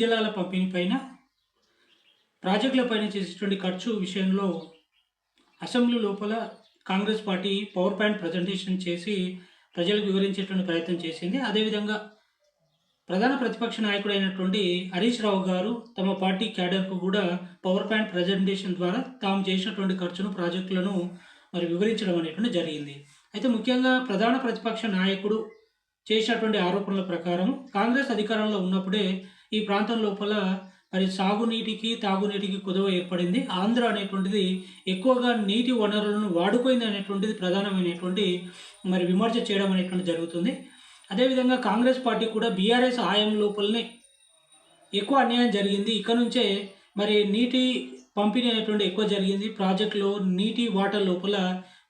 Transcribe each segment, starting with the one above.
జిల్లాల పంపిణీ పైన ప్రాజెక్టుల పైన చేసేటువంటి ఖర్చు విషయంలో అసెంబ్లీ లోపల Congress party power point presentation చేసి ప్రజలకు వివరించేటువంటి ప్రయత్నం చేసింది. అదేవిధంగా ప్రధాన ప్రతిపక్ష నాయకుడైనటువంటి హరీష్ రావు గారు తమ పార్టీ క్యాడర్కు కూడా పవర్ పాయింట్ ప్రజెంటేషన్ ద్వారా తాము చేసినటువంటి ఖర్చును ప్రాజెక్టులను మరి వివరించడం అనేటువంటి జరిగింది. అయితే ముఖ్యంగా ప్రధాన ప్రతిపక్ష నాయకుడు చేసినటువంటి ఆరోపణల ప్రకారం కాంగ్రెస్ అధికారంలో ఉన్నప్పుడే ఈ ప్రాంతం లోపల మరి సాగునీటికి తాగునీటికి కుదవ ఏర్పడింది. ఆంధ్ర అనేటువంటిది ఎక్కువగా నీటి వనరులను వాడుకోయింది అనేటువంటిది ప్రధానమైనటువంటి మరి విమర్శ చేయడం అనేటువంటి జరుగుతుంది. అదేవిధంగా కాంగ్రెస్ పార్టీ కూడా బీఆర్ఎస్ హాయం లోపలనే ఎక్కువ అన్యాయం జరిగింది. ఇక్కడ నుంచే మరి నీటి పంపిణీ అనేటువంటి ఎక్కువ జరిగింది. ప్రాజెక్టులో నీటి వాటర్ లోపల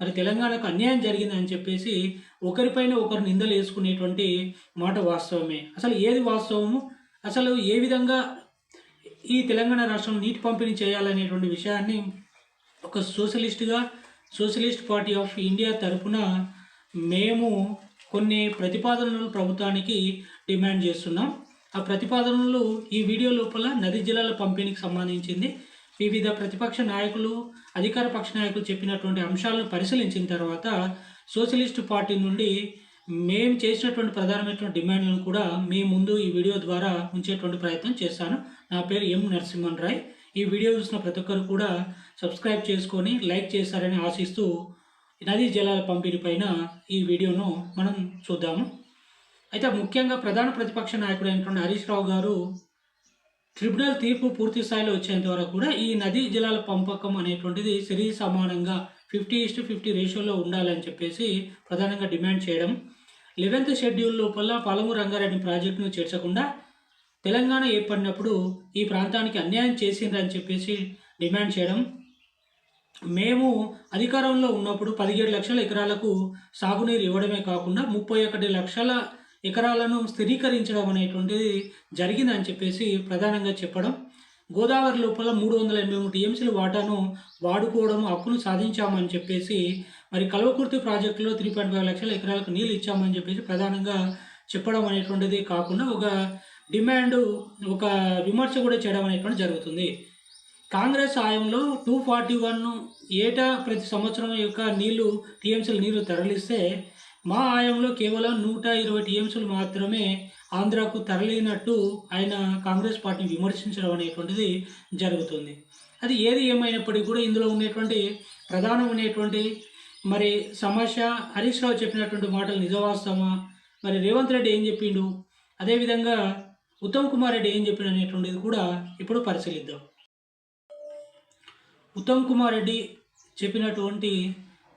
మరి తెలంగాణకు అన్యాయం జరిగింది అని చెప్పేసి ఒకరిపైన ఒకరు నిందలు వేసుకునేటువంటి మాట వాస్తవమే. అసలు ఏది వాస్తవము? అసలు ఏ విధంగా ఈ తెలంగాణ రాష్ట్రం నీటి పంపిణీ చేయాలనేటువంటి విషయాన్ని ఒక సోషలిస్ట్గా సోషలిస్ట్ పార్టీ ఆఫ్ ఇండియా తరపున మేము కొన్ని ప్రతిపాదనలు ప్రభుత్వానికి డిమాండ్ చేస్తున్నాం. ఆ ప్రతిపాదనలు ఈ వీడియో లోపల నది జిల్లాల పంపిణీకి సంబంధించింది. వివిధ ప్రతిపక్ష నాయకులు అధికార పక్ష నాయకులు చెప్పినటువంటి అంశాలను పరిశీలించిన తర్వాత సోషలిస్ట్ పార్టీ నుండి మేము చేసినటువంటి ప్రధానమైనటువంటి డిమాండ్లను కూడా మీ ముందు ఈ వీడియో ద్వారా ఉంచేటువంటి ప్రయత్నం చేస్తాను నా పేరు ఎం నరసింహన్ రాయ్. ఈ వీడియో చూసిన ప్రతి ఒక్కరు కూడా సబ్స్క్రైబ్ చేసుకొని లైక్ చేశారని ఆశిస్తూ నదీ జలాల పంపిణీ పైన ఈ వీడియోను మనం చూద్దాము. అయితే ముఖ్యంగా ప్రధాన ప్రతిపక్ష నాయకుడు అయినటువంటి హరీష్ రావు గారు ట్రిబ్యునల్ తీర్పు పూర్తి స్థాయిలో వచ్చేంత వరకు కూడా ఈ నదీ జలాల పంపకం అనేటువంటిది శరీర సమానంగా ఫిఫ్టీ ఈస్ట్ ఫిఫ్టీ రేషియోలో ఉండాలని చెప్పేసి ప్రధానంగా డిమాండ్ చేయడం లెవెన్త్ షెడ్యూల్ లోపల పాలము రంగారెడ్డి ప్రాజెక్టును చేర్చకుండా తెలంగాణ ఏర్పడినప్పుడు ఈ ప్రాంతానికి అన్యాయం చేసిండ్రని చెప్పేసి డిమాండ్ చేయడం. మేము అధికారంలో ఉన్నప్పుడు పదిహేడు లక్షల ఎకరాలకు సాగునీరు ఇవ్వడమే కాకుండా ముప్పై ఒకటి లక్షల ఎకరాలను స్థిరీకరించడం అనేటువంటిది జరిగిందని చెప్పేసి ప్రధానంగా చెప్పడం. గోదావరి లోపల మూడు వందల ఎనభై మూడు టీఎంసీల వాటాను వాడుకోవడం హక్కును సాధించామని చెప్పేసి మరి కల్వకుర్తి ప్రాజెక్టులో త్రీ పాయింట్ ఫైవ్ లక్షల ఎకరాలకు నీళ్ళు ఇచ్చామని చెప్పేసి ప్రధానంగా చెప్పడం అనేటువంటిది కాకుండా ఒక డిమాండ్ ఒక విమర్శ కూడా చేయడం అనేటువంటి జరుగుతుంది. కాంగ్రెస్ హయాంలో టూ ఫార్టీ వన్ ఏటా ప్రతి సంవత్సరం యొక్క నీళ్ళు టీఎంసీలు నీళ్ళు తరలిస్తే మా ఆయంలో కేవలం నూట ఇరవై టీఎంసీలు మాత్రమే ఆంధ్రాకు తరలినట్టు ఆయన కాంగ్రెస్ పార్టీని విమర్శించడం అనేటువంటిది జరుగుతుంది. అది ఏది ఏమైనప్పటికీ కూడా ఇందులో ఉండేటువంటి ప్రధానమైనటువంటి మరి సమస్య హరీష్ రావు చెప్పినటువంటి మాటలు నిజవాస్తవమా? మరి రేవంత్ రెడ్డి ఏం చెప్పిండు? అదేవిధంగా ఉత్తమ్ కుమార్ రెడ్డి ఏం చెప్పిండు అనేటువంటిది కూడా ఇప్పుడు పరిశీలిద్దాం. ఉత్తమ్ కుమార్ రెడ్డి చెప్పినటువంటి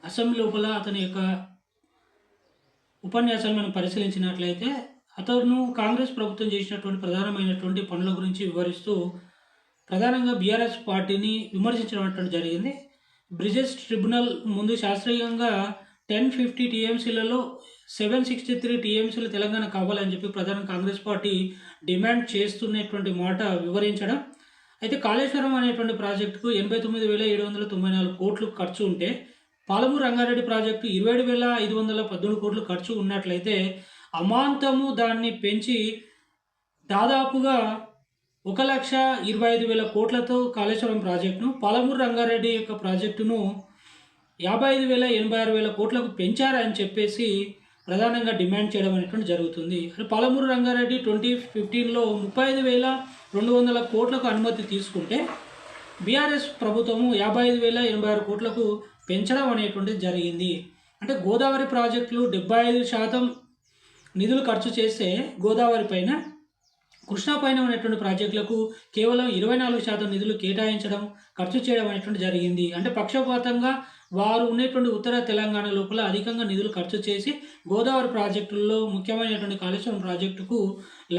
అసెంబ్లీ లోపల అతని యొక్క ఉపన్యాసాలు మనం పరిశీలించినట్లయితే అతను కాంగ్రెస్ ప్రభుత్వం చేసినటువంటి ప్రధానమైనటువంటి పనుల గురించి వివరిస్తూ ప్రధానంగా బీఆర్ఎస్ పార్టీని విమర్శించడం జరిగింది. బ్రిజెస్ ట్రిబ్యునల్ ముందు శాస్త్రీయంగా టెన్ ఫిఫ్టీ టీఎంసీలలో సెవెన్ సిక్స్టీ త్రీ టీఎంసీలు తెలంగాణ కావాలని చెప్పి ప్రధాన కాంగ్రెస్ పార్టీ డిమాండ్ చేస్తున్నటువంటి మాట వివరించడం. అయితే కాళేశ్వరం అనేటువంటి ప్రాజెక్టుకు ఎనభై తొమ్మిది వేల ఏడు వందల తొంభై నాలుగు కోట్లు ఖర్చు ఉంటే పాలమూరు రంగారెడ్డి ప్రాజెక్టు ఇరవై ఏడు వేల ఐదు వందల పద్దెనిమిది కోట్లు ఖర్చు ఉన్నట్లయితే అమాంతము దాన్ని పెంచి దాదాపుగా ఒక లక్ష ఇరవై ఐదు వేల కోట్లతో కాళేశ్వరం ప్రాజెక్టును పాలమూరు రంగారెడ్డి యొక్క ప్రాజెక్టును యాభై ఐదు వేల ఎనభై ఆరు వేల కోట్లకు పెంచారని చెప్పేసి ప్రధానంగా డిమాండ్ చేయడం అనేటువంటి జరుగుతుంది. పలమూరు పాలమూరు రంగారెడ్డి ట్వంటీ ఫిఫ్టీన్లో ముప్పై ఐదు వేల రెండు వందల కోట్లకు అనుమతి తీసుకుంటే బీఆర్ఎస్ ప్రభుత్వము యాభై ఐదు వేల ఎనభై ఆరు కోట్లకు పెంచడం అనేటువంటిది జరిగింది. అంటే గోదావరి ప్రాజెక్టులు డెబ్బై ఐదు శాతం నిధులు ఖర్చు చేస్తే గోదావరి పైన కృష్ణా పైన ఉన్నటువంటి ప్రాజెక్టులకు కేవలం ఇరవై నాలుగు శాతం నిధులు కేటాయించడం ఖర్చు చేయడం అనేటువంటి జరిగింది. అంటే పక్షపాతంగా వారు ఉన్నటువంటి ఉత్తర తెలంగాణ లోపల అధికంగా నిధులు ఖర్చు చేసి గోదావరి ప్రాజెక్టుల్లో ముఖ్యమైనటువంటి కాళేశ్వరం ప్రాజెక్టుకు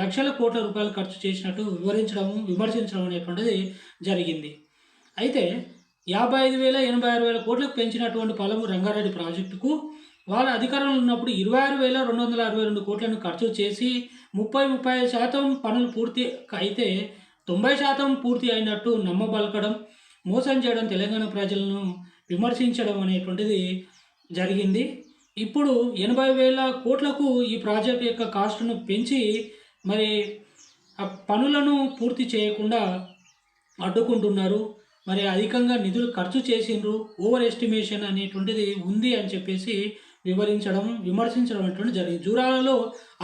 లక్షల కోట్ల రూపాయలు ఖర్చు చేసినట్టు వివరించడం విమర్శించడం అనేటువంటిది జరిగింది. అయితే యాభై ఐదు వేల ఎనభై ఆరు వేల కోట్లకు పెంచినటువంటి పలము రంగారెడ్డి ప్రాజెక్టుకు వాళ్ళ అధికారంలో ఉన్నప్పుడు ఇరవై ఆరు వేల రెండు వందల అరవై రెండు కోట్లను ఖర్చు చేసి ముప్పై ముప్పై శాతం పనులు పూర్తి అయితే తొంభై శాతం పూర్తి అయినట్టు నమ్మబలకడం మోసం చేయడం తెలంగాణ ప్రజలను విమర్శించడం అనేటువంటిది జరిగింది. ఇప్పుడు ఎనభై వేల కోట్లకు ఈ ప్రాజెక్ట్ యొక్క కాస్ట్ను పెంచి మరి ఆ పనులను పూర్తి చేయకుండా అడ్డుకుంటున్నారు. మరి అధికంగా నిధులు ఖర్చు చేసిండ్రు ఓవర్ ఎస్టిమేషన్ అనేటువంటిది ఉంది అని చెప్పేసి వివరించడం విమర్శించడం అటువంటి జరిగింది. జూరాలలో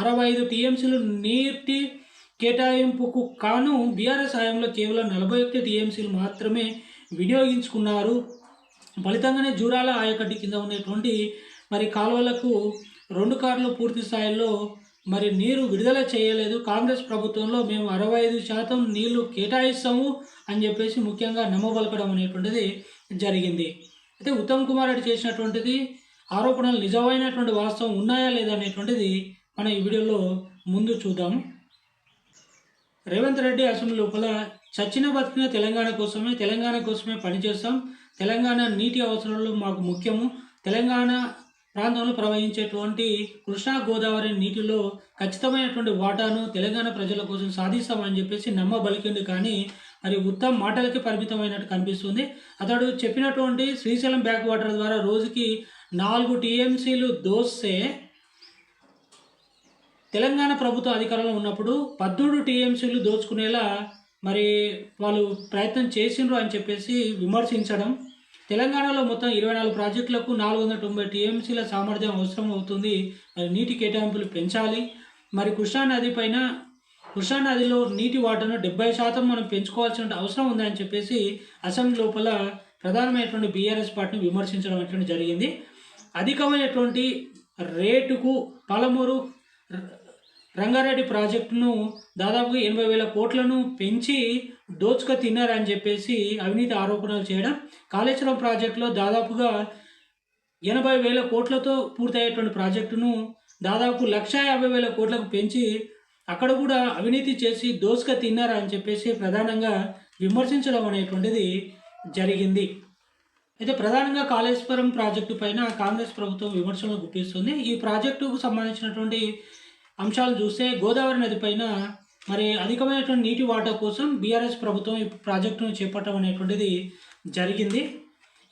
అరవై ఐదు టీఎంసీలు నీటి కేటాయింపుకు కాను బీఆర్ఎస్ హయాంలో కేవలం నలభై ఒకటి టీఎంసీలు మాత్రమే వినియోగించుకున్నారు. ఫలితంగానే జూరాల ఆయకట్టి కింద ఉన్నటువంటి మరి కాలువలకు రెండు కార్లు పూర్తి స్థాయిలో మరి నీరు విడుదల చేయలేదు. కాంగ్రెస్ ప్రభుత్వంలో మేము అరవై ఐదు శాతం నీళ్ళు కేటాయిస్తాము అని చెప్పేసి ముఖ్యంగా నమ్మబలకడం అనేటువంటిది జరిగింది. అయితే ఉత్తమ్ కుమార్ రెడ్డి చేసినటువంటిది ఆరోపణలు నిజమైనటువంటి వాస్తవం ఉన్నాయా లేదా అనేటువంటిది మనం ఈ వీడియోలో ముందు చూద్దాం. రేవంత్ రెడ్డి అసెంబ్లీ లోపల చచ్చిన బతికిన తెలంగాణ కోసమే తెలంగాణ కోసమే పనిచేస్తాం తెలంగాణ నీటి అవసరాలు మాకు ముఖ్యము. తెలంగాణ ప్రాంతంలో ప్రవహించేటువంటి కృష్ణా గోదావరి నీటిలో ఖచ్చితమైనటువంటి వాటాను తెలంగాణ ప్రజల కోసం సాధిస్తామని చెప్పేసి నమ్మబలికింది. కానీ మరి ఉత్తమ్ మాటలకి పరిమితమైనట్టు కనిపిస్తుంది. అతడు చెప్పినటువంటి శ్రీశైలం బ్యాక్ వాటర్ ద్వారా రోజుకి నాలుగు టీఎంసీలు దోస్తే తెలంగాణ ప్రభుత్వ అధికారంలో ఉన్నప్పుడు పద్మూడు టీఎంసీలు దోచుకునేలా మరి వాళ్ళు ప్రయత్నం చేసిండ్రు అని చెప్పేసి విమర్శించడం తెలంగాణలో మొత్తం ఇరవై నాలుగు ప్రాజెక్టులకు నాలుగు వందల తొంభై టీఎంసీల సామర్థ్యం అవసరం అవుతుంది. మరి నీటి కేటాయింపులు పెంచాలి. మరి కృష్ణానది పైన కృష్ణానదిలో నీటి వాటర్ను డెబ్బై శాతం మనం పెంచుకోవాల్సిన అవసరం ఉందని చెప్పేసి అసెంబ్లీ లోపల ప్రధానమైనటువంటి బీఆర్ఎస్ పార్టీని విమర్శించడం అనేటువంటి జరిగింది. అధికమైనటువంటి రేటుకు పలమూరు రంగారెడ్డి ప్రాజెక్టును దాదాపుగా ఎనభై వేల కోట్లను పెంచి దోచుక తిన్నారని చెప్పేసి అవినీతి ఆరోపణలు చేయడం కాళేశ్వరం ప్రాజెక్టులో దాదాపుగా ఎనభై వేల కోట్లతో పూర్తయ్యేటువంటి ప్రాజెక్టును దాదాపు లక్ష యాభై వేల కోట్లకు పెంచి అక్కడ కూడా అవినీతి చేసి దోసుక తిన్నారని చెప్పేసి ప్రధానంగా విమర్శించడం అనేటువంటిది జరిగింది. అయితే ప్రధానంగా కాళేశ్వరం ప్రాజెక్టు పైన కాంగ్రెస్ ప్రభుత్వం విమర్శలు గుప్పిస్తుంది. ఈ ప్రాజెక్టుకు సంబంధించినటువంటి అంశాలు చూస్తే గోదావరి నది పైన మరి అధికమైనటువంటి నీటి వాటా కోసం బీఆర్ఎస్ ప్రభుత్వం ఈ ప్రాజెక్టును చేపట్టడం అనేటువంటిది జరిగింది.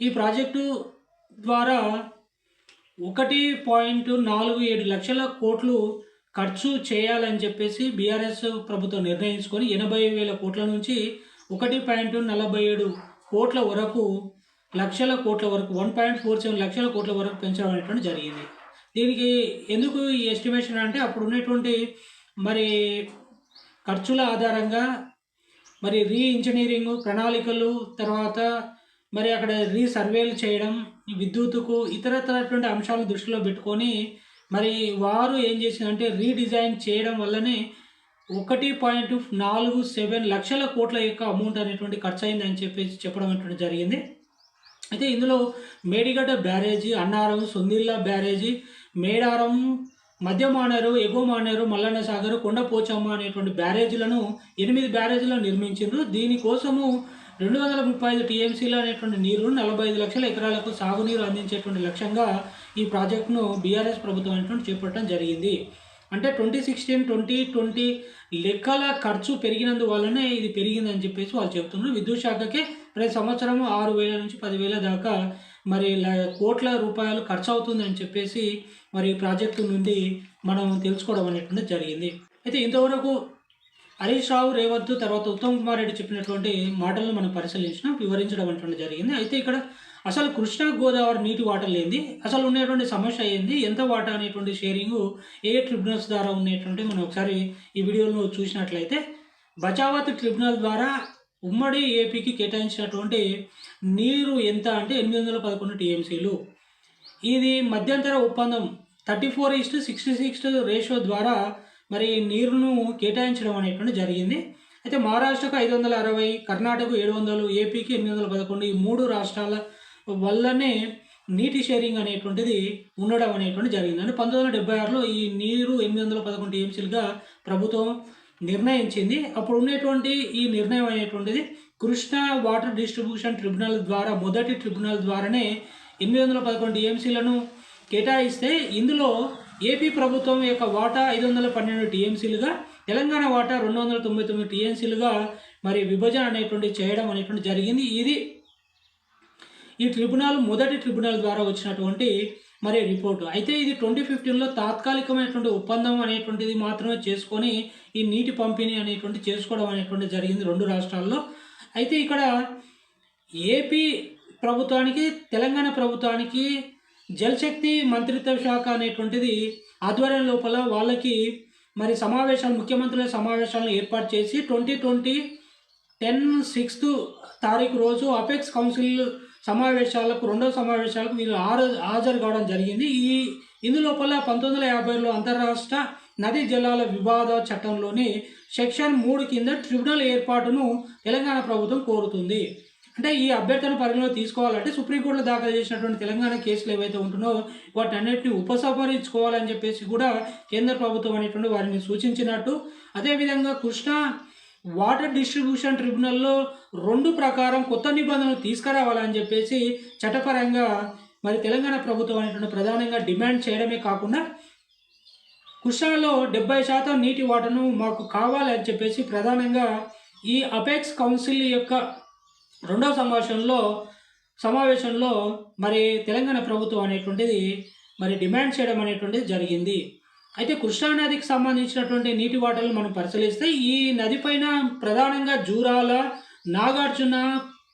ఈ ప్రాజెక్టు ద్వారా ఒకటి పాయింట్ నాలుగు ఏడు లక్షల కోట్లు ఖర్చు చేయాలని చెప్పేసి బీఆర్ఎస్ ప్రభుత్వం నిర్ణయించుకొని ఎనభై వేల కోట్ల నుంచి ఒకటి పాయింట్ నలభై ఏడు కోట్ల వరకు లక్షల కోట్ల వరకు వన్ పాయింట్ ఫోర్ సెవెన్ లక్షల కోట్ల వరకు పెంచడం అనేటువంటి జరిగింది. దీనికి ఎందుకు ఈ ఎస్టిమేషన్ అంటే అప్పుడు ఉన్నటువంటి మరి ఖర్చుల ఆధారంగా మరి రీ ఇంజనీరింగ్ ప్రణాళికలు తర్వాత మరి అక్కడ రీ సర్వేలు చేయడం విద్యుత్కు ఇతరతరటువంటి అంశాలను దృష్టిలో పెట్టుకొని మరి వారు ఏం చేసిందంటే రీడిజైన్ చేయడం వల్లనే ఒకటి పాయింట్ నాలుగు సెవెన్ లక్షల కోట్ల యొక్క అమౌంట్ అనేటువంటి ఖర్చు అయిందని చెప్పేసి చెప్పడం అనేటువంటి జరిగింది. అయితే ఇందులో మేడిగడ్డ బ్యారేజీ అన్నారం సుందిల్లా బ్యారేజీ మేడారం మధ్య మానేరు ఎగువ మానేరు మల్లన్న సాగర్ కొండపోచమ్మ అనేటువంటి బ్యారేజీలను ఎనిమిది బ్యారేజీలను నిర్మించారు దీనికోసము రెండు వందల ముప్పై ఐదు టీఎంసీలు అనేటువంటి నీరు నలభై ఐదు లక్షల ఎకరాలకు సాగునీరు అందించేటువంటి లక్ష్యంగా ఈ ప్రాజెక్టును బీఆర్ఎస్ ప్రభుత్వం అనేటువంటి చేపట్టడం జరిగింది. అంటే ట్వంటీ సిక్స్టీన్ ట్వంటీ ట్వంటీ లెక్కల ఖర్చు పెరిగినందువల్లనే ఇది పెరిగిందని చెప్పేసి వాళ్ళు చెప్తున్నారు. విద్యుత్ శాఖకే ప్రతి సంవత్సరం ఆరు వేల నుంచి పదివేల దాకా మరి కోట్ల రూపాయలు ఖర్చు అవుతుంది అని చెప్పేసి మరి ప్రాజెక్టు నుండి మనం తెలుసుకోవడం అనేటువంటి జరిగింది. అయితే ఇంతవరకు హరీష్ రావు రేవత్ తర్వాత ఉత్తమ్ కుమార్ రెడ్డి చెప్పినటువంటి మాటలను మనం పరిశీలించడం వివరించడం అనేటువంటి జరిగింది. అయితే ఇక్కడ అసలు కృష్ణా గోదావరి నీటి వాటర్ లేనిది అసలు ఉన్నటువంటి సమస్య ఏంది ఎంత వాటా అనేటువంటి షేరింగ్ ఏ ట్రిబ్యునల్స్ ద్వారా ఉన్నటువంటి మనం ఒకసారి ఈ వీడియోలో చూసినట్లయితే బచావత్ ట్రిబ్యునల్ ద్వారా ఉమ్మడి ఏపీకి కేటాయించినటువంటి నీరు ఎంత అంటే ఎనిమిది వందల పదకొండు టీఎంసీలు. ఇది మధ్యంతర ఒప్పందం thirty four is to sixty six ratio ద్వారా మరి నీరును కేటాయించడం అనేటువంటి జరిగింది. అయితే మహారాష్ట్రకు ఐదు వందల అరవై కర్ణాటక ఏడు వందలు ఏపీకి ఎనిమిది వందల పదకొండు ఈ మూడు రాష్ట్రాల వల్లనే నీటి షేరింగ్ అనేటువంటిది ఉండడం అనేటువంటి జరిగింది అంటే పంతొమ్మిది వందల డెబ్బై ఆరులో ఈ నీరు ఎనిమిది వందల పదకొండు టీఎంసీలుగా ప్రభుత్వం నిర్ణయించింది. అప్పుడు ఉన్నటువంటి ఈ నిర్ణయం అనేటువంటిది కృష్ణా వాటర్ డిస్ట్రిబ్యూషన్ ట్రిబ్యునల్ ద్వారా మొదటి ట్రిబ్యునల్ ద్వారానే ఎనిమిది వందల పదకొండు టీఎంసీలను కేటాయిస్తే ఇందులో ఏపీ ప్రభుత్వం యొక్క వాటా ఐదు వందల పన్నెండు టీఎంసీలుగా తెలంగాణ వాటా రెండు వందల తొంభై తొమ్మిది టీఎంసీలుగా మరి విభజన అనేటువంటి చేయడం అనేటువంటి జరిగింది. ఇది ఈ ట్రిబ్యునల్ మొదటి ట్రిబ్యునల్ ద్వారా వచ్చినటువంటి మరి రిపోర్టు అయితే ఇది ట్వంటీ ఫిఫ్టీన్లో తాత్కాలికమైనటువంటి ఒప్పందం అనేటువంటిది మాత్రమే చేసుకొని ఈ నీటి పంపిణీ అనేటువంటి చేసుకోవడం అనేటువంటి జరిగింది రెండు రాష్ట్రాల్లో. అయితే ఇక్కడ ఏపీ ప్రభుత్వానికి తెలంగాణ ప్రభుత్వానికి జలశక్తి మంత్రిత్వ శాఖ అనేటువంటిది ఆధ్వర్యం లోపల వాళ్ళకి మరి సమావేశాలు ముఖ్యమంత్రుల సమావేశాలను ఏర్పాటు చేసి ట్వంటీ ట్వంటీ టెన్ సిక్స్త్ తారీఖు రోజు అపెక్స్ కౌన్సిల్ సమావేశాలకు రెండో సమావేశాలకు వీళ్ళు హాజరు హాజరు కావడం జరిగింది. ఈ ఇందులోపల పంతొమ్మిది వందల యాభైలో అంతర్రాష్ట్ర నదీ జలాల వివాద చట్టంలోని సెక్షన్ మూడు కింద ట్రిబ్యునల్ ఏర్పాటును తెలంగాణ ప్రభుత్వం కోరుతుంది. అంటే ఈ అభ్యర్థన పరిగణలో తీసుకోవాలంటే సుప్రీంకోర్టులో దాఖలు చేసినటువంటి తెలంగాణ కేసులు ఏవైతే ఉంటున్నాయో వాటి ఉపసంహరించుకోవాలని చెప్పేసి కూడా కేంద్ర ప్రభుత్వం అనేటువంటి వారిని సూచించినట్టు. అదేవిధంగా కృష్ణా వాటర్ డిస్ట్రిబ్యూషన్ ట్రిబ్యునల్లో రెండు ప్రకారం కొత్త నిబంధనలు తీసుకురావాలని చెప్పేసి చట్టపరంగా మరి తెలంగాణ ప్రభుత్వం అనేటువంటి ప్రధానంగా డిమాండ్ చేయడమే కాకుండా కృష్ణాలో డెబ్బై శాతం నీటి వాటర్ను మాకు కావాలని చెప్పేసి ప్రధానంగా ఈ అపెక్స్ కౌన్సిల్ యొక్క రెండవ సమావేశంలో సమావేశంలో మరి తెలంగాణ ప్రభుత్వం అనేటువంటిది మరి డిమాండ్ చేయడం అనేటువంటిది జరిగింది. అయితే కృష్ణా నదికి సంబంధించినటువంటి నీటి వాటర్లు మనం పరిశీలిస్తే ఈ నది పైన ప్రధానంగా జూరాల నాగార్జున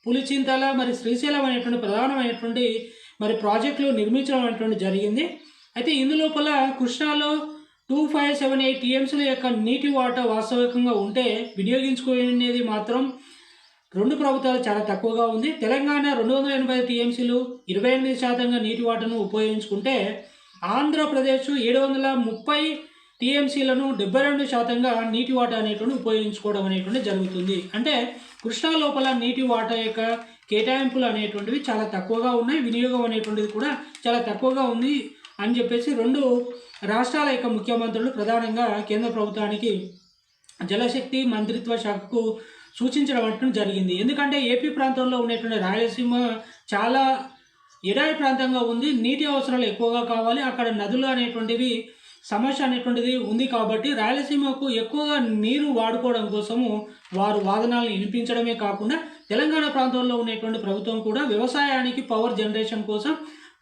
పులిచింతల మరి శ్రీశైలం అనేటువంటి ప్రధానమైనటువంటి మరి ప్రాజెక్టులు నిర్మించడం అనేటువంటి జరిగింది. అయితే ఇందులోపల కృష్ణాలో టూ ఫైవ్ సెవెన్ ఎయిట్ టీఎంసీల యొక్క నీటి వాటర్ వాస్తవికంగా ఉంటే వినియోగించుకునేది మాత్రం రెండు ప్రభుత్వాలు చాలా తక్కువగా ఉంది. తెలంగాణ రెండు వందల ఎనభై టీఎంసీలు ఇరవై ఎనిమిది శాతంగా నీటి వాటర్ను ఉపయోగించుకుంటే ఆంధ్రప్రదేశ్ ఏడు వందల ముప్పై టీఎంసీలను డెబ్బై రెండు శాతంగా నీటి వాటా అనేటువంటి ఉపయోగించుకోవడం అనేటువంటి జరుగుతుంది. అంటే కృష్ణా లోపల నీటి వాటా యొక్క కేటాయింపులు అనేటువంటివి చాలా తక్కువగా ఉన్నాయి. వినియోగం అనేటువంటిది కూడా చాలా తక్కువగా ఉంది అని చెప్పేసి రెండు రాష్ట్రాల యొక్క ముఖ్యమంత్రులు ప్రధానంగా కేంద్ర ప్రభుత్వానికి జలశక్తి మంత్రిత్వ శాఖకు సూచించడం అంటూ జరిగింది. ఎందుకంటే ఏపీ ప్రాంతంలో ఉన్నటువంటి రాయలసీమ చాలా ఎడారి ప్రాంతంగా ఉంది. నీటి అవసరాలు ఎక్కువగా కావాలి. అక్కడ నదులు అనేటువంటివి సమస్య అనేటువంటిది ఉంది కాబట్టి రాయలసీమకు ఎక్కువగా నీరు వాడుకోవడం కోసము వారు వాదనలను వినిపించడమే కాకుండా తెలంగాణ ప్రాంతంలో ఉన్నటువంటి ప్రభుత్వం కూడా వ్యవసాయానికి పవర్ జనరేషన్ కోసం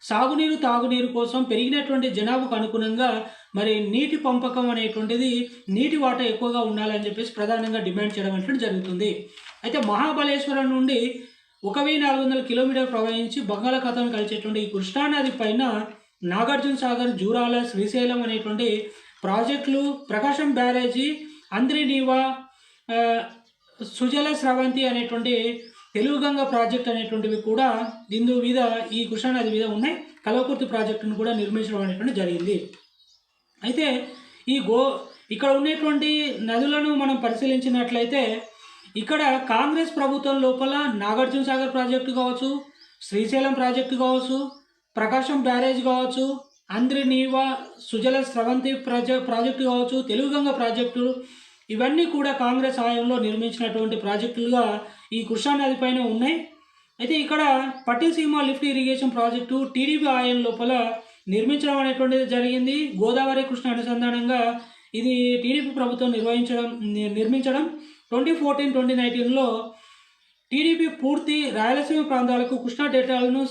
సాగునీరు తాగునీరు కోసం పెరిగినటువంటి జనాభాకు అనుగుణంగా మరి నీటి పంపకం అనేటువంటిది నీటి వాటా ఎక్కువగా ఉండాలని చెప్పేసి ప్రధానంగా డిమాండ్ చేయడం అనేటువంటి జరుగుతుంది. అయితే మహాబలేశ్వరం నుండి ఒక వెయ్యి నాలుగు వందల కిలోమీటర్ ప్రవహించి బంగాళాఖాతం కలిసేటువంటి ఈ కృష్ణానది పైన నాగార్జున సాగర్ జూరాల శ్రీశైలం అనేటువంటి ప్రాజెక్టులు ప్రకాశం బ్యారేజీ అంద్రినీవా ఆ, సుజల స్రవంతి అనేటువంటి తెలుగుగంగ ప్రాజెక్ట్ అనేటువంటివి కూడా దీని మీద ఈ కృష్ణానది మీద ఉన్నాయి. కలవకుర్తి ప్రాజెక్టును కూడా నిర్మించడం అనేటువంటి జరిగింది. అయితే ఈ గో ఇక్కడ ఉన్నటువంటి నదులను మనం పరిశీలించినట్లయితే ఇక్కడ కాంగ్రెస్ ప్రభుత్వం లోపల నాగార్జున సాగర్ ప్రాజెక్టు కావచ్చు శ్రీశైలం ప్రాజెక్టు కావచ్చు ప్రకాశం బ్యారేజ్ కావచ్చు అంద్రినీవా సుజల స్రవంతి ప్రాజె ప్రాజెక్టు కావచ్చు తెలుగుగంగ ప్రాజెక్టు ఇవన్నీ కూడా కాంగ్రెస్ హయాంలో నిర్మించినటువంటి ప్రాజెక్టులుగా ఈ కృష్ణానది పైన ఉన్నాయి. అయితే ఇక్కడ Pattiseema lift irrigation project TDP ఆయం లోపల నిర్మించడం అనేటువంటిది జరిగింది. గోదావరి కృష్ణ అనుసంధానంగా ఇది టీడీపీ ప్రభుత్వం నిర్వహించడం ని- నిర్మించడం. ట్వంటీ ఫోర్టీన్ ట్వంటీ నైన్టీన్లో టీడీపీ పూర్తి రాయలసీమ ప్రాంతాలకు కృష్ణా డేటాలను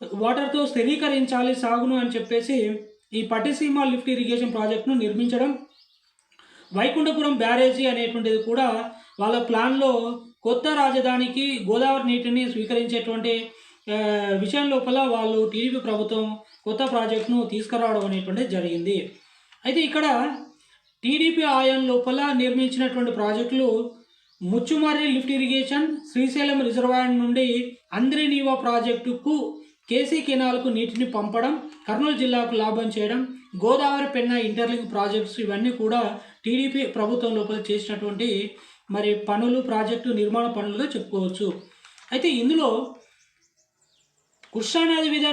వాటర్తో స్థిరీకరించాలి సాగును అని చెప్పేసి ఈ పట్టిసీమ లిఫ్ట్ ఇరిగేషన్ ప్రాజెక్టును నిర్మించడం వైకుంఠపురం బ్యారేజీ అనేటువంటిది కూడా వాళ్ళ ప్లాన్లో కొత్త రాజధానికి గోదావరి నీటిని స్వీకరించేటువంటి విషయం లోపల వాళ్ళు టీడీపీ ప్రభుత్వం కొత్త ప్రాజెక్టును తీసుకురావడం అనేటువంటిది జరిగింది. అయితే ఇక్కడ టీడీపీ ఆయం లోపల నిర్మించినటువంటి ప్రాజెక్టులు Muchumarri lift irrigation Srisailam reservoir నుండి అంద్రినీవా ప్రాజెక్టుకు కేసీ కెనాల్కు నీటిని పంపడం కర్నూలు జిల్లాకు లాభం చేయడం గోదావరి పెన్న ఇంటర్లింక్ ప్రాజెక్ట్స్ ఇవన్నీ కూడా టీడీపీ ప్రభుత్వం లోపల చేసినటువంటి మరి పనులు ప్రాజెక్టు నిర్మాణ పనులుగా చెప్పుకోవచ్చు. అయితే ఇందులో కృష్ణానది మీద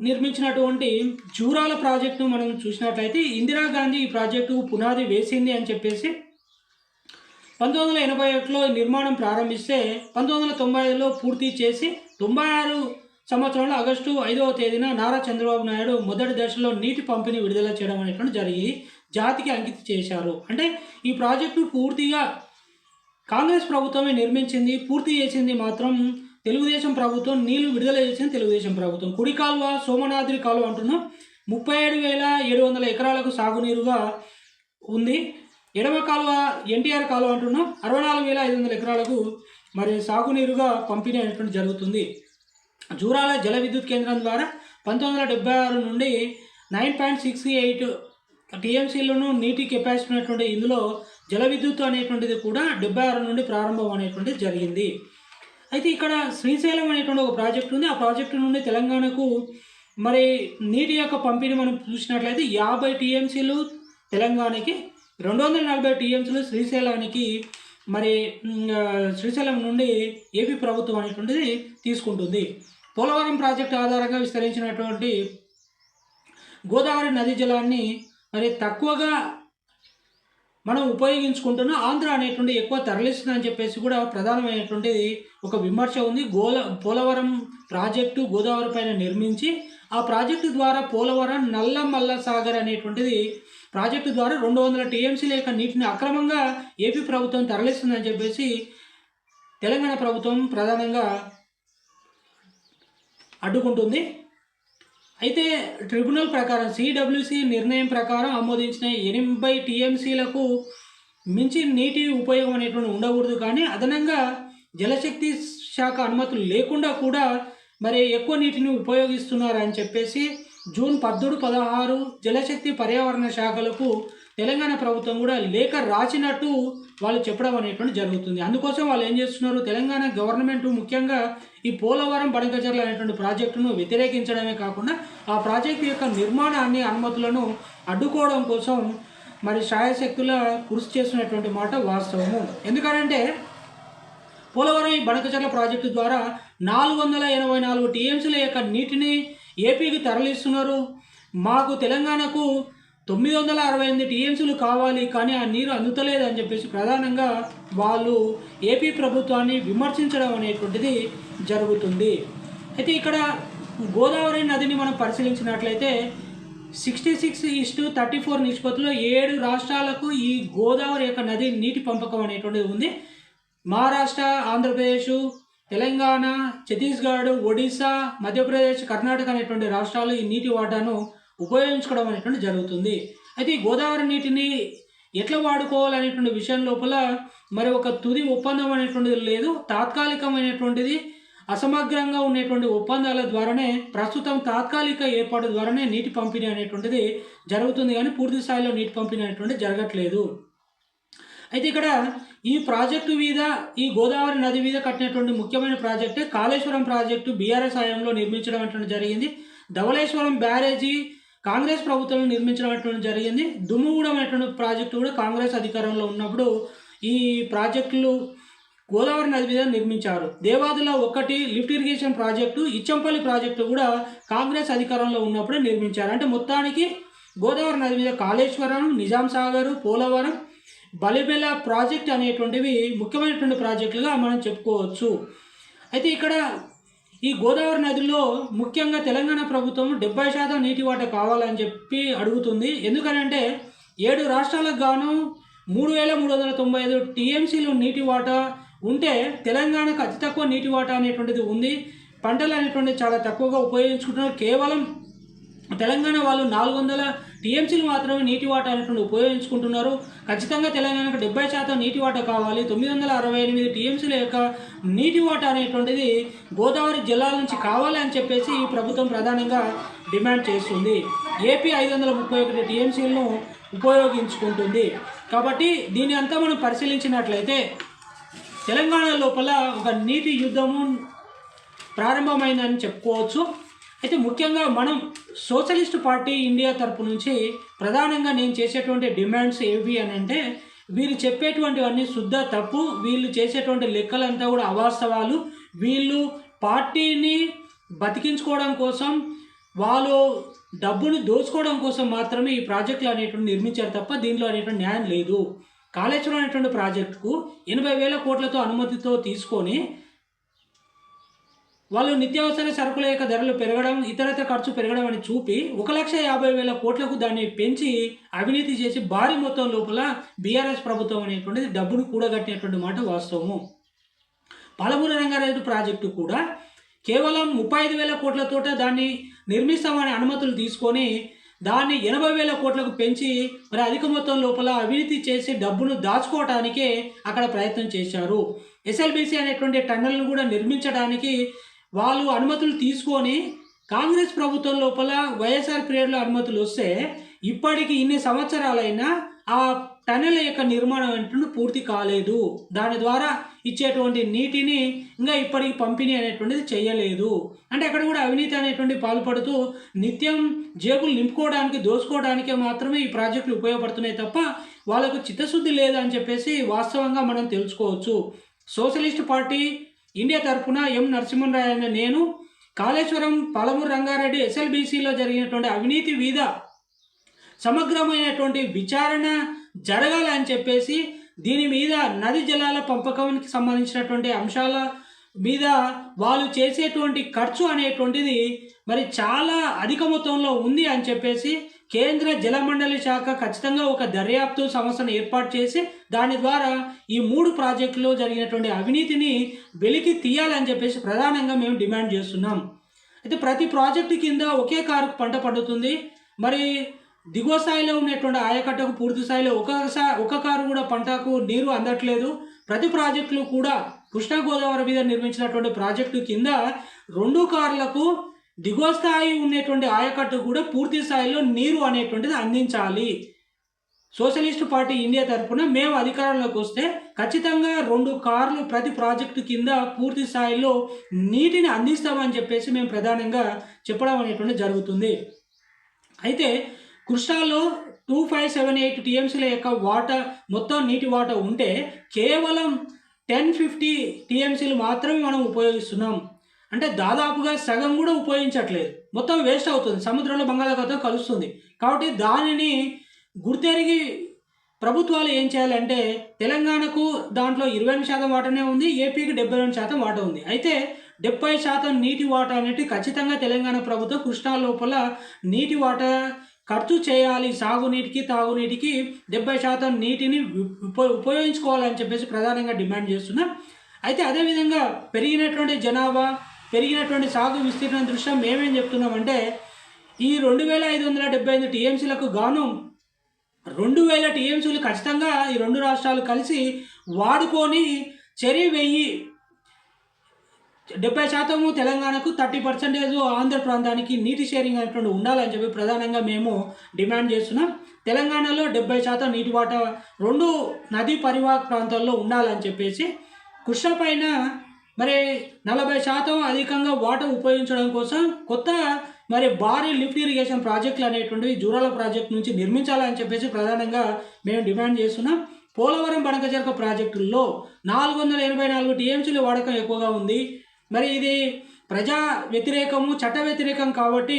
నిర్మించినటువంటి జూరాల ప్రాజెక్టును మనం చూసినట్లయితే ఇందిరాగాంధీ ఈ ప్రాజెక్టు పునాది వేసింది అని చెప్పేసి పంతొమ్మిది వందల ఎనభై ఒకటిలో నిర్మాణం ప్రారంభిస్తే పంతొమ్మిది వందల తొంభై ఐదులో పూర్తి చేసి తొంభై ఆరు సంవత్సరంలో ఆగస్టు ఐదవ తేదీన నారా చంద్రబాబు నాయుడు మొదటి దశలో నీటి పంపిణీ విడుదల చేయడం అనేటువంటి జరిగి జాతికి అంకితం చేశారు. అంటే ఈ ప్రాజెక్టు పూర్తిగా కాంగ్రెస్ ప్రభుత్వమే నిర్మించింది పూర్తి చేసింది మాత్రం తెలుగుదేశం ప్రభుత్వం నీళ్ళు విడుదల చేసిన తెలుగుదేశం ప్రభుత్వం. కుడి కాలువ సోమనాద్రి కాలువ అంటున్నాం. ముప్పై ఏడు వేల ఏడు వందల ఎకరాలకు సాగునీరుగా ఉంది. ఎడమ కాలువ ఎన్టీఆర్ కాలువ అంటున్నాం. అరవై నాలుగు వేల ఐదు వందల ఎకరాలకు మరి సాగునీరుగా పంపిణీ అనేటువంటి జరుగుతుంది. జూరాల జల విద్యుత్ కేంద్రం ద్వారా పంతొమ్మిది వందల డెబ్బై ఆరు నుండి నైన్ పాయింట్ సిక్స్ ఎయిట్ టీఎంసీలను నీటి కెపాసిటీ ఉన్నటువంటి ఇందులో జల విద్యుత్ అనేటువంటిది కూడా డెబ్బై ఆరు నుండి ప్రారంభం అనేటువంటిది జరిగింది. అయితే ఇక్కడ శ్రీశైలం అనేటువంటి ఒక ప్రాజెక్ట్ ఉంది. ఆ ప్రాజెక్టు నుండి తెలంగాణకు మరి నీటి యొక్క పంపిణీ మనం చూసినట్లయితే యాభై టీఎంసీలు తెలంగాణకి రెండు వందల నలభై టీఎంసీలు శ్రీశైలానికి మరి శ్రీశైలం నుండి ఏపీ ప్రభుత్వం అనేటువంటిది తీసుకుంటుంది. పోలవరం ప్రాజెక్టు ఆధారంగా విస్తరించినటువంటి గోదావరి నది జలాన్ని మరి తక్కువగా మనం ఉపయోగించుకుంటున్న ఆంధ్ర అనేటువంటి ఎక్కువ తరలిస్తుందని చెప్పేసి కూడా ప్రధానమైనటువంటిది ఒక విమర్శ ఉంది. గోల పోలవరం ప్రాజెక్టు గోదావరి పైన నిర్మించి ఆ ప్రాజెక్టు ద్వారా పోలవరం నల్లమల్ల సాగర్ అనేటువంటిది ప్రాజెక్టు ద్వారా రెండు వందల టీఎంసీల యొక్క నీటిని అక్రమంగా ఏపీ ప్రభుత్వం తరలిస్తుందని చెప్పేసి తెలంగాణ ప్రభుత్వం ప్రధానంగా అడ్డుకుంటుంది. అయితే ట్రిబ్యునల్ ప్రకారం సిడబ్ల్యూసి నిర్ణయం ప్రకారం ఆమోదించిన ఎనభై టీఎంసీలకు మించి నీటి ఉపయోగం అనేటువంటి ఉండకూడదు. కానీ అదనంగా జలశక్తి శాఖ అనుమతులు లేకుండా కూడా మరి ఎక్కువ నీటిని ఉపయోగిస్తున్నారని చెప్పేసి జూన్ పద్దుడు పదహారు జలశక్తి పర్యావరణ శాఖలకు తెలంగాణ ప్రభుత్వం కూడా లేఖ రాసినట్టు వాళ్ళు చెప్పడం అనేటువంటి జరుగుతుంది. అందుకోసం వాళ్ళు ఏం చేస్తున్నారు? తెలంగాణ గవర్నమెంట్ ముఖ్యంగా ఈ పోలవరం బడంకచర్ల అనేటువంటి ప్రాజెక్టును వ్యతిరేకించడమే కాకుండా ఆ ప్రాజెక్టు యొక్క నిర్మాణాన్ని అనుమతులను అడ్డుకోవడం కోసం మరి శాయశక్తుల కృషి చేస్తున్నటువంటి మాట వాస్తవము. ఎందుకంటే పోలవరం ఈ బనకచర్ల ప్రాజెక్టు ద్వారా నాలుగు వందల ఎనభై నాలుగు టీఎంసీల యొక్క నీటిని ఏపీకి తరలిస్తున్నారు. మాకు తెలంగాణకు తొమ్మిది వందల అరవై ఎనిమిది టీఎంసీలు కావాలి కానీ ఆ నీరు అందుతలేదు అని చెప్పేసి ప్రధానంగా వాళ్ళు ఏపీ ప్రభుత్వాన్ని విమర్శించడం అనేటువంటిది జరుగుతుంది. అయితే ఇక్కడ గోదావరి నదిని మనం పరిశీలించినట్లయితే sixty six is to thirty four నిష్పత్తిలో ఏడు రాష్ట్రాలకు ఈ గోదావరి యొక్క నది నీటి పంపకం అనేటువంటిది ఉంది. మహారాష్ట్ర ఆంధ్రప్రదేశ్ తెలంగాణ ఛత్తీస్గఢ్ ఒడిశా మధ్యప్రదేశ్ కర్ణాటక అనేటువంటి రాష్ట్రాలు ఈ నీటి వాటాను ఉపయోగించుకోవడం అనేటువంటి జరుగుతుంది. అయితే ఈ గోదావరి నీటిని ఎట్లా వాడుకోవాలనేటువంటి విషయం లోపల మరి ఒక తుది ఒప్పందం అనేటువంటిది లేదు. తాత్కాలికమైనటువంటిది అసమగ్రంగా ఉన్నటువంటి ఒప్పందాల ద్వారానే ప్రస్తుతం తాత్కాలిక ఏర్పాటు ద్వారానే నీటి పంపిణీ అనేటువంటిది జరుగుతుంది కానీ పూర్తి స్థాయిలో నీటి పంపిణీ అనేటువంటిది జరగట్లేదు. అయితే ఇక్కడ ఈ ప్రాజెక్టు మీద ఈ గోదావరి నది మీద కట్టినటువంటి ముఖ్యమైన ప్రాజెక్టే కాళేశ్వరం ప్రాజెక్టు బీఆర్ఎస్ హయాంలో నిర్మించడం అటువంటి జరిగింది. ధవళేశ్వరం బ్యారేజీ కాంగ్రెస్ ప్రభుత్వం నిర్మించడం జరిగింది. దుమ్ముగూడెం అనేటువంటి ప్రాజెక్టు కూడా కాంగ్రెస్ అధికారంలో ఉన్నప్పుడు ఈ ప్రాజెక్టులు గోదావరి నది మీద నిర్మించారు. దేవాదుల ఒకటి lift irrigation project Ichampally project కూడా కాంగ్రెస్ అధికారంలో ఉన్నప్పుడే నిర్మించారు. అంటే మొత్తానికి గోదావరి నది మీద కాళేశ్వరం నిజాం సాగర్ పోలవరం బలిబెల ప్రాజెక్ట్ అనేటువంటివి ముఖ్యమైనటువంటి ప్రాజెక్టులుగా మనం చెప్పుకోవచ్చు. అయితే ఇక్కడ ఈ గోదావరి నదిలో ముఖ్యంగా తెలంగాణ ప్రభుత్వం డెబ్బై శాతం నీటి వాటా కావాలని చెప్పి అడుగుతుంది. ఎందుకనంటే ఏడు రాష్ట్రాలకు గాను మూడు వేల మూడు వందల తొంభై ఐదు టీఎంసీలు నీటి వాటా ఉంటే తెలంగాణకు అతి తక్కువ నీటి వాటా అనేటువంటిది ఉంది. పంటలు అనేటువంటిది చాలా తక్కువగా ఉపయోగించుకుంటున్నారు. కేవలం తెలంగాణ వాళ్ళు నాలుగు వందల టీఎంసీలు మాత్రమే నీటి వాటా అనేటువంటి ఉపయోగించుకుంటున్నారు. ఖచ్చితంగా తెలంగాణకు డెబ్బై శాతం నీటి వాటా కావాలి. తొమ్మిది వందల అరవై ఎనిమిది టీఎంసీల యొక్క నీటి వాటా అనేటువంటిది గోదావరి జిల్లాల నుంచి కావాలి అని చెప్పేసి ఈ ప్రభుత్వం ప్రధానంగా డిమాండ్ చేస్తుంది. ఏపీ ఐదు వందల ముప్పై ఒకటి టీఎంసీలను ఉపయోగించుకుంటుంది. కాబట్టి దీని అంతా మనం పరిశీలించినట్లయితే తెలంగాణ లోపల ఒక నీటి యుద్ధము ప్రారంభమైందని చెప్పుకోవచ్చు. అయితే ముఖ్యంగా మనం సోషలిస్ట్ పార్టీ ఇండియా తరపు నుంచి ప్రధానంగా నేను చేసేటువంటి డిమాండ్స్ ఏవి అని అంటే వీళ్ళు చెప్పేటువంటివన్నీ శుద్ధ తప్పు వీళ్ళు చేసేటువంటి లెక్కలంతా కూడా అవాస్తవాలు. వీళ్ళు పార్టీని బతికించుకోవడం కోసం వాళ్ళు డబ్బుని దోచుకోవడం కోసం మాత్రమే ఈ ప్రాజెక్టులు అనేటువంటి నిర్మించారు తప్ప దీనిలో అనేటువంటి న్యాయం లేదు. కాళేశ్వరం అనేటువంటి ప్రాజెక్టుకు ఎనభై వేల కోట్లతో అనుమతితో తీసుకొని వాళ్ళు నిత్యావసర సరుకుల యొక్క ధరలు పెరగడం ఇతరత్ర ఖర్చు పెరగడం అని చూపి ఒక లక్ష యాభై వేల కోట్లకు దాన్ని పెంచి అవినీతి చేసి భారీ మొత్తం లోపల బీఆర్ఎస్ ప్రభుత్వం అనేటువంటిది డబ్బును కూడగట్టినటువంటి మాట వాస్తవము. పాలమూరు రంగారెడ్డి ప్రాజెక్టు కూడా కేవలం ముప్పై ఐదు వేల కోట్లతోట దాన్ని నిర్మిస్తామనే అనుమతులు తీసుకొని దాన్ని ఎనభై వేల కోట్లకు పెంచి మరి అధిక మొత్తం లోపల అవినీతి చేసి డబ్బును దాచుకోవటానికే అక్కడ ప్రయత్నం చేశారు. ఎస్ఎల్బిసి అనేటువంటి టన్నెల్ను కూడా నిర్మించడానికి వాళ్ళు అనుమతులు తీసుకొని కాంగ్రెస్ ప్రభుత్వం లోపల వైఎస్ఆర్ పీరియడ్లో అనుమతులు వస్తే ఇప్పటికి ఇన్ని సంవత్సరాలైనా ఆ టనెల్ యొక్క నిర్మాణం అనేటువంటి పూర్తి కాలేదు. దాని ద్వారా ఇచ్చేటువంటి నీటిని ఇంకా ఇప్పటికి పంపిణీ అనేటువంటిది చేయలేదు. అంటే అక్కడ కూడా అవినీతి అనేటువంటి పాల్పడుతూ నిత్యం జేబులు నింపుకోవడానికి దోసుకోవడానికే మాత్రమే ఈ ప్రాజెక్టులు ఉపయోగపడుతున్నాయి తప్ప వాళ్ళకు చిత్తశుద్ధి లేదని చెప్పేసి వాస్తవంగా మనం తెలుసుకోవచ్చు. సోషలిస్ట్ పార్టీ ఇండియా తరఫున ఎం నరసింహన్ అనే నేను కాళేశ్వరం పాలమూరు రంగారెడ్డి ఎస్ఎల్బీసీలో జరిగినటువంటి అవినీతి మీద సమగ్రమైనటువంటి విచారణ జరగాలని చెప్పేసి దీని మీద నది జలాల పంపకానికి సంబంధించినటువంటి అంశాల మీద వాళ్ళు చేసేటువంటి ఖర్చు అనేటువంటిది మరి చాలా అధిక మొత్తంలో ఉంది అని చెప్పేసి కేంద్ర జలమండలి శాఖ ఖచ్చితంగా ఒక దర్యాప్తు సంస్థను ఏర్పాటు చేసి దాని ద్వారా ఈ మూడు ప్రాజెక్టులో జరిగినటువంటి అవినీతిని వెలికి తీయాలని చెప్పేసి ప్రధానంగా మేము డిమాండ్ చేస్తున్నాం. అయితే ప్రతి ప్రాజెక్టు కింద ఒకే కారు పంట పండుతుంది. మరి దిగువ స్థాయిలో ఉన్నటువంటి ఆయకట్టకు పూర్తి స్థాయిలో ఒక ఒక కారు కూడా పంటకు నీరు అందట్లేదు. ప్రతి ప్రాజెక్టులు కూడా కృష్ణా గోదావరి మీద నిర్మించినటువంటి ప్రాజెక్టు కింద రెండు కార్లకు దిగువ స్థాయి ఉన్నటువంటి ఆయకట్టు కూడా పూర్తి స్థాయిలో నీరు అనేటువంటిది అందించాలి. సోషలిస్ట్ పార్టీ ఇండియా తరఫున మేము అధికారంలోకి వస్తే ఖచ్చితంగా రెండు కార్లు ప్రతి ప్రాజెక్టు కింద పూర్తి స్థాయిలో నీటిని అందిస్తామని చెప్పేసి మేము ప్రధానంగా చెప్పడం అనేటువంటి జరుగుతుంది. అయితే కృష్ణాలో టూ ఫైవ్ సెవెన్ ఎయిట్ టీఎంసీల యొక్క వాటర్ మొత్తం నీటి వాటర్ ఉంటే కేవలం టెన్ ఫిఫ్టీ టీఎంసీలు మాత్రమే మనం ఉపయోగిస్తున్నాం. అంటే దాదాపుగా సగం కూడా ఉపయోగించట్లేదు. మొత్తం వేస్ట్ అవుతుంది. సముద్రంలో బంగాళాఖాతం కలుస్తుంది. కాబట్టి దానిని గుర్తెరిగి ప్రభుత్వాలు ఏం చేయాలంటే తెలంగాణకు దాంట్లో ఇరవై ఎనిమిది శాతం వాటనే ఉంది ఏపీకి డెబ్బై రెండు శాతం వాటా ఉంది. అయితే డెబ్బై శాతం నీటి వాటా అనేది ఖచ్చితంగా తెలంగాణ ప్రభుత్వం కృష్ణా లోపల నీటి వాటా ఖర్చు చేయాలి. సాగునీటికి తాగునీటికి డెబ్బై శాతం నీటిని ఉపయోగించుకోవాలని చెప్పేసి ప్రధానంగా డిమాండ్ చేస్తున్నాం. అయితే అదేవిధంగా పెరిగినటువంటి జనాభా పెరిగినటువంటి సాగు విస్తీర్ణం దృష్ట్యా మేమేం చెప్తున్నామంటే ఈ రెండు వేల ఐదు వందల డెబ్బై ఐదు టీఎంసీలకు గాను రెండు వేల టీఎంసీలు ఖచ్చితంగా ఈ రెండు రాష్ట్రాలు కలిసి వాడుకొని చెరి వెయ్యి డెబ్బై శాతము తెలంగాణకు థర్టీ పర్సెంటేజ్ ఆంధ్ర ప్రాంతానికి నీటి షేరింగ్ అనేటువంటి ఉండాలని చెప్పి ప్రధానంగా మేము డిమాండ్ చేస్తున్నాం. తెలంగాణలో డెబ్బై శాతం నీటి వాటా రెండు నదీ పరివాహక ప్రాంతాల్లో ఉండాలని చెప్పేసి కృష్ణ పైన మరి నలభై శాతం అధికంగా వాటర్ ఉపయోగించడం కోసం కొత్త మరి భారీ లిఫ్ట్ ఇరిగేషన్ ప్రాజెక్టులు అనేటువంటివి జూరాల ప్రాజెక్ట్ నుంచి నిర్మించాలని చెప్పేసి ప్రధానంగా మేము డిమాండ్ చేస్తున్నాం. పోలవరం బనకచర్క ప్రాజెక్టుల్లో నాలుగు వందల ఎనభై నాలుగు టీఎంసీల వాడకం ఎక్కువగా ఉంది. మరి ఇది ప్రజా వ్యతిరేకము చట్ట వ్యతిరేకం కాబట్టి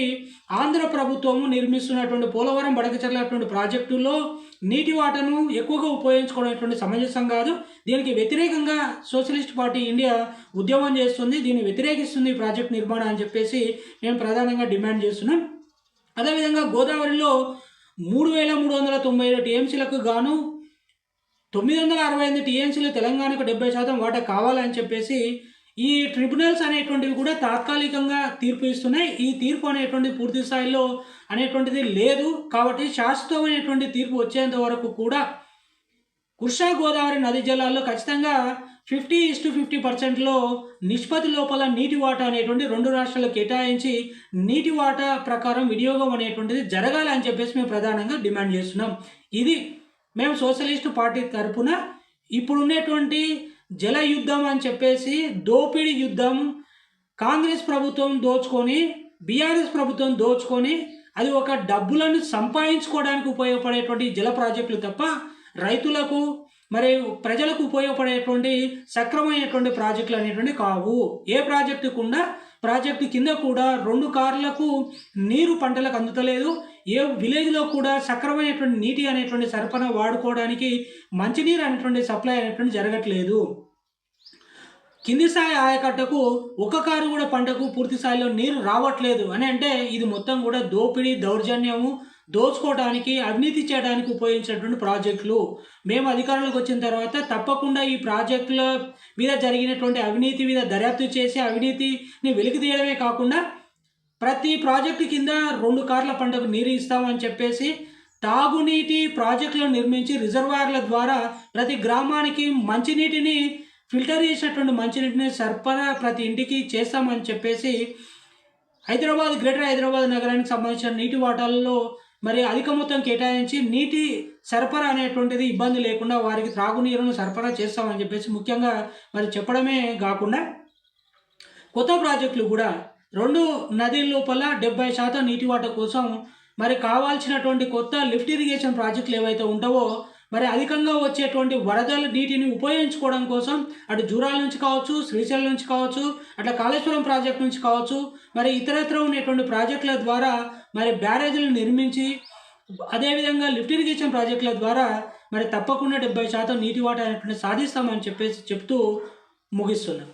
ఆంధ్ర ప్రభుత్వము నిర్మిస్తున్నటువంటి పోలవరం బడకచర్లటువంటి ప్రాజెక్టుల్లో నీటి వాటను ఎక్కువగా ఉపయోగించుకోవడం సమంజసం కాదు. దీనికి వ్యతిరేకంగా సోషలిస్ట్ పార్టీ ఇండియా ఉద్యమం చేస్తుంది. దీన్ని వ్యతిరేకిస్తుంది ఈ ప్రాజెక్ట్ నిర్మాణం అని చెప్పేసి మేము ప్రధానంగా డిమాండ్ చేస్తున్నాం. అదేవిధంగా గోదావరిలో మూడు వేల మూడు వందల తొంభై ఏడు టీఎంసీలకు గాను తొమ్మిది వందల అరవై ఎనిమిది టీఎంసీలు తెలంగాణకు డెబ్బై శాతం వాటా కావాలని చెప్పేసి ఈ ట్రిబ్యునల్స్ అనేటువంటివి కూడా తాత్కాలికంగా తీర్పు ఇస్తున్నాయి. ఈ తీర్పు అనేటువంటి పూర్తి స్థాయిలో అనేటువంటిది లేదు. కాబట్టి శాశ్వతమైనటువంటి తీర్పు వచ్చేంత వరకు కూడా కృష్ణా గోదావరి నది జలాల్లో ఖచ్చితంగా ఫిఫ్టీ ఇస్ టు ఫిఫ్టీ పర్సెంట్లో నిష్పత్తి లోపల నీటి వాటా అనేటువంటి రెండు రాష్ట్రాలు కేటాయించి నీటి వాటా ప్రకారం వినియోగం అనేటువంటిది జరగాలని చెప్పేసి మేము ప్రధానంగా డిమాండ్ చేస్తున్నాం. ఇది మేము సోషలిస్ట్ పార్టీ తరపున ఇప్పుడున్నటువంటి జల యుద్ధం అని చెప్పేసి దోపిడీ యుద్ధం కాంగ్రెస్ ప్రభుత్వం దోచుకొని బీఆర్ఎస్ ప్రభుత్వం దోచుకొని అది ఒక డబ్బులను సంపాదించుకోవడానికి ఉపయోగపడేటువంటి జల ప్రాజెక్టులు తప్ప రైతులకు మరి ప్రజలకు ఉపయోగపడేటువంటి సక్రమైనటువంటి ప్రాజెక్టులు అనేటువంటి కావు. ఏ ప్రాజెక్టు కూడా ప్రాజెక్టు కింద కూడా రెండు కార్లకు నీరు పంటలకు అందుతలేదు. ఏ విలేజ్లో కూడా సక్రమైనటువంటి నీటి అనేటువంటి సరఫరా వాడుకోవడానికి మంచినీరు అనేటువంటి సప్లై అనేటువంటి జరగట్లేదు. కింది స్థాయి ఆయకట్టకు ఒక్క కారు కూడా పంటకు పూర్తి స్థాయిలో నీరు రావట్లేదు అని అంటే ఇది మొత్తం కూడా దోపిడీ దౌర్జన్యము దోచుకోవడానికి అవినీతి చేయడానికి ఉపయోగించినటువంటి ప్రాజెక్టులు. మేము అధికారంలోకి వచ్చిన తర్వాత తప్పకుండా ఈ ప్రాజెక్టుల మీద జరిగినటువంటి అవినీతి మీద దర్యాప్తు చేసి అవినీతిని వెలికి తీయడమే కాకుండా ప్రతి ప్రాజెక్టు కింద రెండు కార్ల పంటకు నీరు ఇస్తామని చెప్పేసి తాగునీటి ప్రాజెక్టులను నిర్మించి రిజర్వాయర్ల ద్వారా ప్రతి గ్రామానికి మంచినీటిని ఫిల్టర్ చేసినటువంటి మంచినీటిని సరఫరా ప్రతి ఇంటికి చేస్తామని చెప్పేసి హైదరాబాద్ గ్రేటర్ హైదరాబాద్ నగరానికి సంబంధించిన నీటి వాటాల్లో మరి అధిక మొత్తం కేటాయించి నీటి సరఫరా అనేటువంటిది ఇబ్బంది లేకుండా వారికి త్రాగునీరును సరఫరా చేస్తామని చెప్పేసి ముఖ్యంగా మరి చెప్పడమే కాకుండా కొత్త ప్రాజెక్టులు కూడా రెండు నదుల లోపల డెబ్బై శాతం నీటి వాటా కోసం మరి కావాల్సినటువంటి కొత్త లిఫ్ట్ ఇరిగేషన్ ప్రాజెక్టులు ఏవైతే ఉంటావో మరి అధికంగా వచ్చేటువంటి వరదల నీటిని ఉపయోగించుకోవడం కోసం అటు జూరాల నుంచి కావచ్చు శ్రీశైలం నుంచి కావచ్చు అట్లా కాళేశ్వరం ప్రాజెక్ట్ నుంచి కావచ్చు మరి ఇతరత్ర ఉండేటువంటి ప్రాజెక్టుల ద్వారా మరి బ్యారేజీలు నిర్మించి అదేవిధంగా లిఫ్ట్ ఇరిగేషన్ ప్రాజెక్టుల ద్వారా మరి తప్పకుండా డెబ్బై శాతం నీటి వాటా అనేటువంటి సాధిస్తామని చెప్పేసి చెప్తూ ముగిస్తున్నాం.